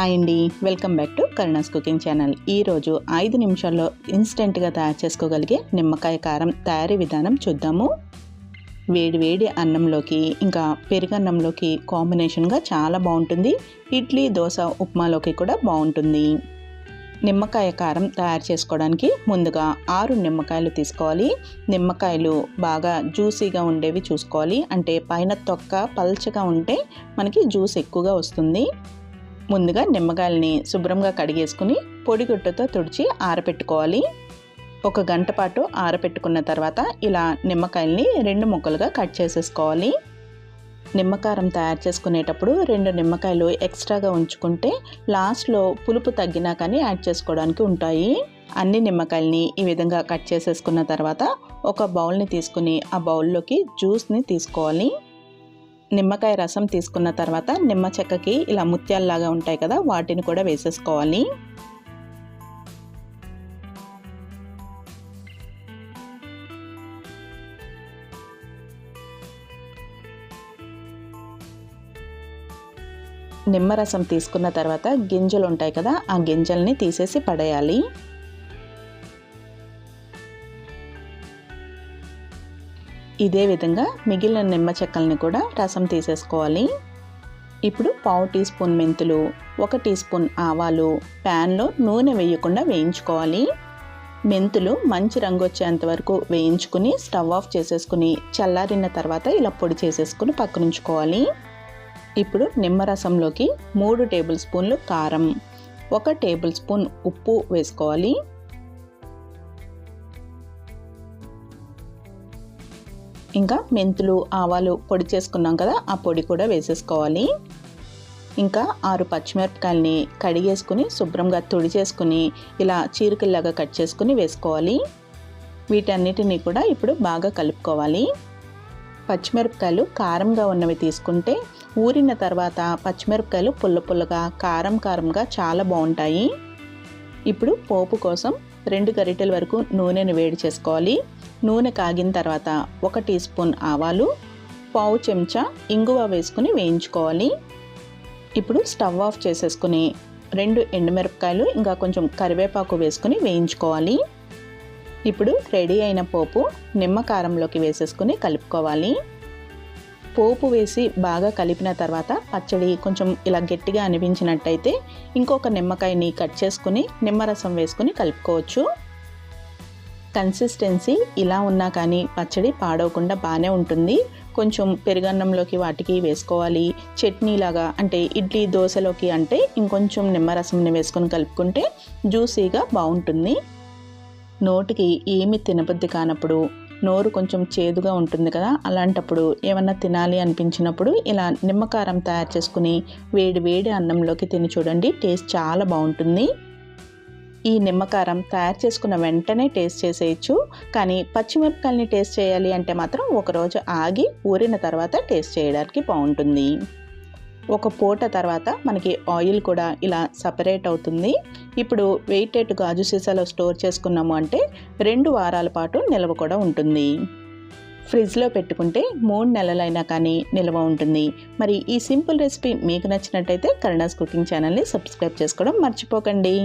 Hi అండి. Welcome back to Karuna's cooking channel. ఈరోజు ఐదు నిమిషాల్లో ఇన్స్టెంట్గా తయారు చేసుకోగలిగే నిమ్మకాయ కారం తయారీ విధానం చూద్దాము. వేడి వేడి అన్నంలోకి ఇంకా పెరుగన్నంలోకి కాంబినేషన్గా చాలా బాగుంటుంది. ఇడ్లీ దోశ ఉప్మాలోకి కూడా బాగుంటుంది. నిమ్మకాయ కారం తయారు చేసుకోవడానికి ముందుగా ఆరు నిమ్మకాయలు తీసుకోవాలి. నిమ్మకాయలు బాగా జ్యూసీగా ఉండేవి చూసుకోవాలి. అంటే పైన తొక్క పల్చగా ఉంటే మనకి జ్యూస్ ఎక్కువగా వస్తుంది. ముందుగా నిమ్మకాయలని శుభ్రంగా కడిగేసుకుని పొడిగుడ్డతో తుడిచి ఆరపెట్టుకోవాలి. ఒక గంట పాటు ఆరపెట్టుకున్న తర్వాత ఇలా నిమ్మకాయల్ని రెండు ముక్కలుగా కట్ చేసేసుకోవాలి. నిమ్మకారం తయారు చేసుకునేటప్పుడు రెండు నిమ్మకాయలు ఎక్స్ట్రాగా ఉంచుకుంటే లాస్ట్లో పులుపు తగ్గినా కానీ యాడ్ చేసుకోవడానికి ఉంటాయి. అన్ని నిమ్మకాయల్ని ఈ విధంగా కట్ చేసేసుకున్న తర్వాత ఒక బౌల్ని తీసుకుని ఆ బౌల్లోకి జ్యూస్ని తీసుకోవాలి. నిమ్మకాయ రసం తీసుకున్న తర్వాత నిమ్మ చెక్కకి ఇలా ముత్యాలలాగా ఉంటాయి కదా వాటిని కూడా వేసేసుకోవాలి. నిమ్మరసం తీసుకున్న తర్వాత గింజలు ఉంటాయి కదా ఆ గింజల్ని తీసేసి పడేయాలి. ఇదే విధంగా మిగిలిన నిమ్మ చెక్కల్ని కూడా రసం తీసేసుకోవాలి. ఇప్పుడు పావు టీ స్పూన్ మెంతులు ఒక టీ స్పూన్ ఆవాలు ప్యాన్లో నూనె వేయకుండా వేయించుకోవాలి. మెంతులు మంచి రంగు వచ్చేంత వరకు వేయించుకుని స్టవ్ ఆఫ్ చేసేసుకుని చల్లారిన తర్వాత ఇలా పొడి చేసేసుకుని పక్కనుంచుకోవాలి. ఇప్పుడు నిమ్మరసంలోకి మూడు టేబుల్ స్పూన్లు కారం ఒక టేబుల్ స్పూన్ ఉప్పు వేసుకోవాలి. ఇంకా మెంతులు ఆవాలు పొడి చేసుకున్నాం కదా ఆ పొడి కూడా వేసేసుకోవాలి. ఇంకా ఆరు పచ్చిమిరపకాయలని కడిగేసుకుని శుభ్రంగా తుడి చేసుకుని ఇలా చీరికల్లాగా కట్ చేసుకుని వేసుకోవాలి. వీటన్నిటిని కూడా ఇప్పుడు బాగా కలుపుకోవాలి. పచ్చిమిరపకాయలు కారంగా ఉన్నవి తీసుకుంటే ఊరిన తర్వాత పచ్చిమిరపకాయలు పుల్ల పుల్లగా కారం కారంగా చాలా బాగుంటాయి. ఇప్పుడు పోపు కోసం రెండు గరిటెల వరకు నూనెను వేడి చేసుకోవాలి. నూనె కాగిన తర్వాత ఒక టీ స్పూన్ ఆవాలు పావు చెంచా ఇంగువ వేసుకుని వేయించుకోవాలి. ఇప్పుడు స్టవ్ ఆఫ్ చేసేసుకుని రెండు ఎండుమిరపకాయలు ఇంకా కొంచెం కరివేపాకు వేసుకుని వేయించుకోవాలి. ఇప్పుడు రెడీ అయిన పోపు నిమ్మకారంలోకి వేసేసుకుని కలుపుకోవాలి. పోపు వేసి బాగా కలిపిన తర్వాత పచ్చడి కొంచెం ఇలా గట్టిగా అనిపించినట్టయితే ఇంకొక నిమ్మకాయని కట్ చేసుకుని నిమ్మరసం వేసుకుని కలుపుకోవచ్చు. కన్సిస్టెన్సీ ఇలా ఉన్నా కానీ పచ్చడి పాడవకుండా బాగానే ఉంటుంది. కొంచెం పెరుగన్నంలోకి వాటికి వేసుకోవాలి. చట్నీలాగా అంటే ఇడ్లీ దోశలోకి అంటే ఇంకొంచెం నిమ్మరసంని వేసుకొని కలుపుకుంటే జ్యూసీగా బాగుంటుంది. నోటికి ఏమి తినబుద్ధి కానప్పుడు నోరు కొంచెం చేదుగా ఉంటుంది కదా అలాంటప్పుడు ఏమన్నా తినాలి అనిపించినప్పుడు ఇలా నిమ్మకారం తయారు చేసుకుని వేడి వేడి అన్నంలోకి తిని చూడండి టేస్ట్ చాలా బాగుంటుంది. ఈ నిమ్మకారం తయారు చేసుకున్న వెంటనే టేస్ట్ చేసేయచ్చు. కానీ పచ్చిమిరపకాయలని టేస్ట్ చేయాలి అంటే మాత్రం ఒకరోజు ఆగి ఊరిన తర్వాత టేస్ట్ చేయడానికి బాగుంటుంది. ఒక పూట తర్వాత మనకి ఆయిల్ కూడా ఇలా సపరేట్ అవుతుంది. ఇప్పుడు వెయిటెడ్ గాజు సీసాలో స్టోర్ చేసుకున్నాము అంటే రెండు వారాల పాటు నిల్వ కూడా ఉంటుంది. ఫ్రిడ్జ్లో పెట్టుకుంటే మూడు నెలలైనా కానీ నిల్వ ఉంటుంది. మరి ఈ సింపుల్ రెసిపీ మీకు నచ్చినట్టయితే కరుణాస్ కుకింగ్ ఛానల్ని సబ్స్క్రైబ్ చేసుకోవడం మర్చిపోకండి.